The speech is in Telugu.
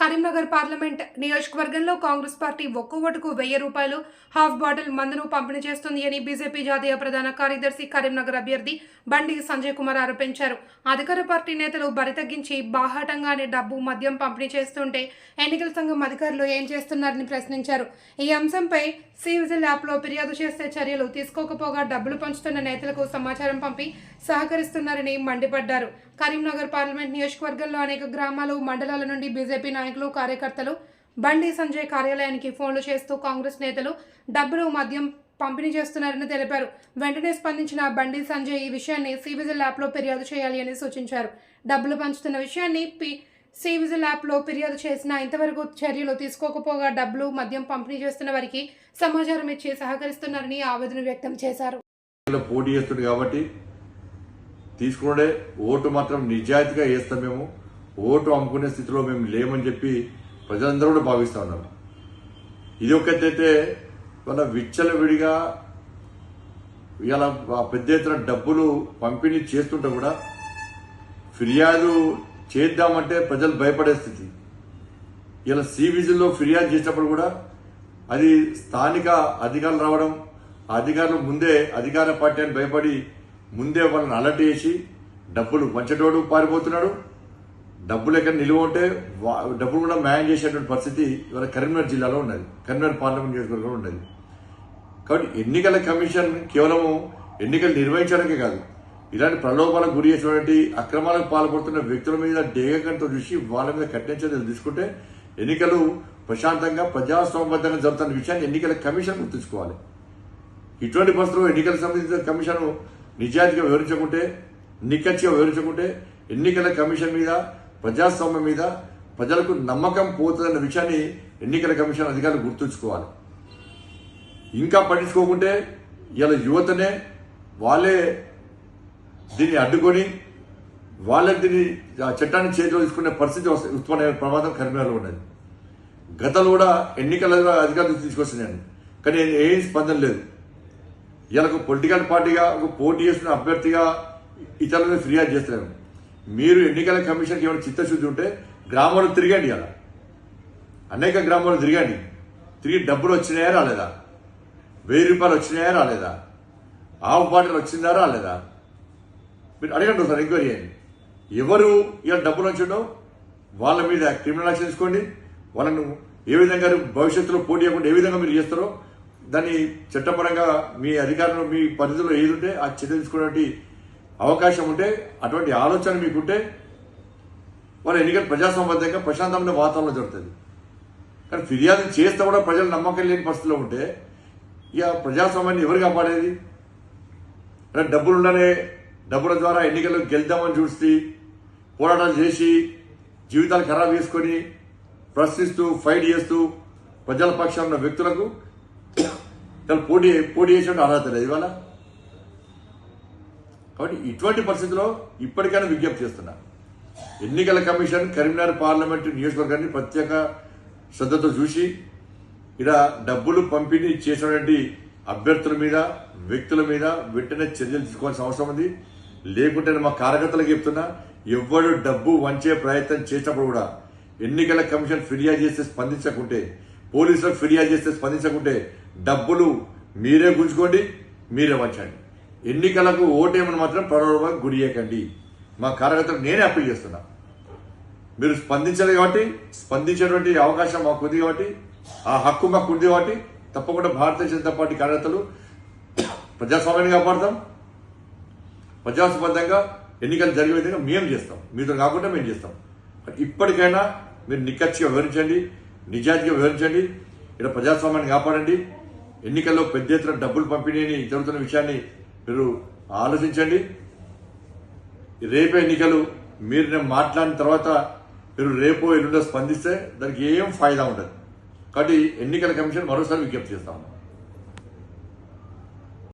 కరీంనగర్ పార్లమెంట్ నియోజకవర్గంలో కాంగ్రెస్ పార్టీ ఒక్కో ఓటుకు వెయ్యి రూపాయలు హాఫ్ బాటిల్ మందును పంపిణీ చేస్తుంది అని బీజేపీ జాతీయ ప్రధాన కార్యదర్శి కరీంనగర్ అభ్యర్థి బండి సంజయ్ కుమార్ ఆరోపించారు. అధికార పార్టీ నేతలు బరి తగ్గించి బాహాటంగానే డబ్బు మద్యం పంపిణీ చేస్తుంటే ఎన్నికల సంఘం అధికారులు ఏం చేస్తున్నారని ప్రశ్నించారు. ఈ అంశంపై సి విజిల్ యాప్లో ఫిర్యాదు చేస్తే చర్యలు తీసుకోకపోగా డబ్బులు పంచుతున్న నేతలకు సమాచారం పంపి సహకరిస్తున్నారని మండిపడ్డారు. కరీంనగర్ పార్లమెంట్ నియోజకవర్గంలో అనేక గ్రామాలు మండలాల నుండి బీజేపీ నాయకులు కార్యకర్తలు బండి సంజయ్ కార్యాలయానికి ఫోన్లు చేస్తూ కాంగ్రెస్ నేతలు డబ్బులు మద్యం పంపిణీ చేస్తున్నారని తెలిపారు. వెంటనే స్పందించిన బండి సంజయ్ ఈ విషయాన్ని సివిజిల్ యాప్లో ఫిర్యాదు చేయాలి అని సూచించారు. డబ్బులు పంచుతున్న విషయాన్ని పి సి యాప్లో ఫిర్యాదు చేసిన ఇంతవరకు చర్యలు తీసుకోకపోగా డబ్బులు మద్యం పంపిణీ చేస్తున్న వారికి సమాచారం ఇచ్చి సహకరిస్తున్నారని ఆవేదన వ్యక్తం చేశారు. పోటీ చేస్తుంది కాబట్టి తీసుకునే ఓటు మాత్రం నిజాయితీగా వేస్తాం మేము. ఓటు అమ్ముకునే స్థితిలో మేము లేమని చెప్పి ప్రజలందరూ కూడా భావిస్తూ ఉన్నారు. ఇది ఒకటైతే మన విచ్చలవిడిగా ఇలా పెద్ద ఎత్తున డబ్బులు పంపిణీ చేస్తుంటే కూడా ఫిర్యాదు చేద్దామంటే ప్రజలు భయపడే స్థితి. ఇలా సివిజిల్లో ఫిర్యాదు చేసినప్పుడు కూడా అది స్థానిక అధికారులు రావడం అధికారులు ముందే అధికార పార్టీ అని భయపడి ముందే వాళ్ళని అలర్ట్ చేసి డబ్బులు పంచేటోడు పారిపోతున్నాడు. డబ్బులు ఎక్కడ నిలువ ఉంటే వా- డబ్బులు కూడా మ్యాన్ చేసేటువంటి పరిస్థితి ఇవాళ కరీంనగర్ జిల్లాలో ఉన్నది. కరీంనగర్ పార్లమెంట్ నియోజకవర్గంలో ఉన్నది. కాబట్టి ఎన్నికల కమిషన్ కేవలము ఎన్నికలు నిర్వహించడానికి కాదు ఇలాంటి ప్రలోభాలకు గురి చేసినటువంటి అక్రమాలకు పాల్పడుతున్న వ్యక్తుల మీద డేగకంతో చూసి వాళ్ళ మీద కఠిన చర్యలు తీసుకుంటే ఎన్నికలు ప్రశాంతంగా ప్రజాస్వామ్యబద్ధంగా జరుగుతున్న విషయాన్ని ఎన్నికల కమిషన్ గుర్తుంచుకోవాలి. ఇటువంటి పరిస్థితుల్లో ఎన్నికల సంబంధించిన కమిషన్ నిజాయితీగా వివరించకుంటే నిక్కచ్చిగా వివరించకుంటే ఎన్నికల కమిషన్ మీద ప్రజాస్వామ్యం మీద ప్రజలకు నమ్మకం పోతుందన్న విషయాన్ని ఎన్నికల కమిషన్ అధికారులు గుర్తుంచుకోవాలి. ఇంకా పట్టించుకోకుంటే ఇలా యువతనే వాళ్ళే దీన్ని అడ్డుకొని వాళ్ళే దీన్ని చట్టాన్ని చేతిలో తీసుకునే పరిస్థితి వస్తే- ఉత్పన్నమైన ప్రమాదం కరీంనగర్లో ఉన్నది. గతంలో కూడా ఎన్నికల అధికారులు తీసుకొస్తున్నాను కానీ ఏం స్పందన లేదు. ఇలా పొలిటికల్ పార్టీగా ఒక పోటీ చేస్తున్న అభ్యర్థిగా ఇతరుల ఫిర్యాదు చేస్తున్నారు మీరు ఎన్నికల కమిషన్కి ఏమైనా చిత్తశుద్ధి ఉంటే గ్రామాలు తిరగండి అలా అనేక గ్రామాలు తిరగండి. తిరిగి డబ్బులు వచ్చినాయా రాలేదా? వెయ్యి రూపాయలు వచ్చినాయా రాలేదా? ఆవు పాటలు వచ్చిందా రాలేదా? మీరు అడగండి సార్ ఎంక్వైరీ చేయండి. ఎవరు ఇలా డబ్బులు వచ్చిండో వాళ్ళ మీద క్రిమినల్ యాక్షన్ తీసుకోండి. వాళ్ళను ఏ విధంగా భవిష్యత్తులో పోటీ చేయకుండా ఏ విధంగా మీరు చేస్తారో దాన్ని చట్టపరంగా మీ అధికారంలో మీ పరిధిలో ఏది ఉంటే ఆ చర్య అవకాశం ఉంటే అటువంటి ఆలోచన మీకుంటే వాళ్ళ ఎన్నికలు ప్రజాసంబద్ధంగా ప్రశాంతమైన వాతావరణం జరుగుతుంది. కానీ ఫిర్యాదు చేస్తే కూడా ప్రజలు నమ్మకం లేని పరిస్థితిలో ఉంటే ఇక ప్రజాస్వామ్యాన్ని ఎవరు కాపాడేది? అంటే డబ్బులుండనే డబ్బుల ద్వారా ఎన్నికల్లో గెలుద్దామని చూసి పోరాటాలు చేసి జీవితాలు ఖరాబ్ చేసుకొని ప్రశ్నిస్తూ ఫైట్ చేస్తూ ప్రజల పక్షంలో ఉన్న వ్యక్తులకు వాళ్ళు పోటీ పోటీ చేసే అర్హత లేదు. ఇవాళ కాబట్టి ఇటువంటి పరిస్థితిలో ఇప్పటికైనా విజ్ఞప్తి చేస్తున్నా. ఎన్నికల కమిషన్ కరీంనగర్ పార్లమెంటు నియోజకవర్గాన్ని ప్రత్యేక శ్రద్ధతో చూసి ఇక్కడ డబ్బులు పంపిణీ చేసినటువంటి అభ్యర్థుల మీద వ్యక్తుల మీద వెంటనే చర్యలు తీసుకోవాల్సిన అవసరం ఉంది. లేకుంటే మా కార్యకర్తలకు చెప్తున్నా ఎవ్వడు డబ్బు వంచే ప్రయత్నం చేసినప్పుడు కూడా ఎన్నికల కమిషన్ ఫిర్యాదు చేస్తే స్పందించకుంటే పోలీసులకు ఫిర్యాదు చేస్తే స్పందించకుంటే డబ్బులు మీరే గుంజుకోండి మీరే వంచండి. ఎన్నికలకు ఓటేమని మాత్రం ప్రలోభానికి గురి చేయకండి. మా కార్యకర్తలకు నేనే అప్పీల్ చేస్తున్నా. మీరు స్పందించలేదు కాబట్టి స్పందించేటువంటి అవకాశం మాకు ఉంది కాబట్టి ఆ హక్కు మాకు ఉంది కాబట్టి తప్పకుండా భారతీయ జనతా పార్టీ కార్యకర్తలు ప్రజాస్వామ్యాన్ని కాపాడతాం. ప్రజాస్పందంగా ఎన్నికలు జరిగే విధంగా మేము చేస్తాం. మీతో కాకుండా మేము చేస్తాం. ఇప్పటికైనా మీరు నిక్కచ్చిగా వివరించండి నిజాయితీగా వివరించండి ఇక్కడ ప్రజాస్వామ్యాన్ని కాపాడండి. ఎన్నికల్లో పెద్ద ఎత్తున డబ్బులు పంపిణీని జరుగుతున్న విషయాన్ని మీరు ఆలోచించండి. రేపు ఎన్నికలు మీరు నేను మాట్లాడిన తర్వాత మీరు రేపు ఎల్లుండో స్పందిస్తే దానికి ఏం ఫాయిదా ఉండదు. కాబట్టి ఎన్నికల కమిషన్ మరోసారి విజ్ఞప్తి చేస్తాము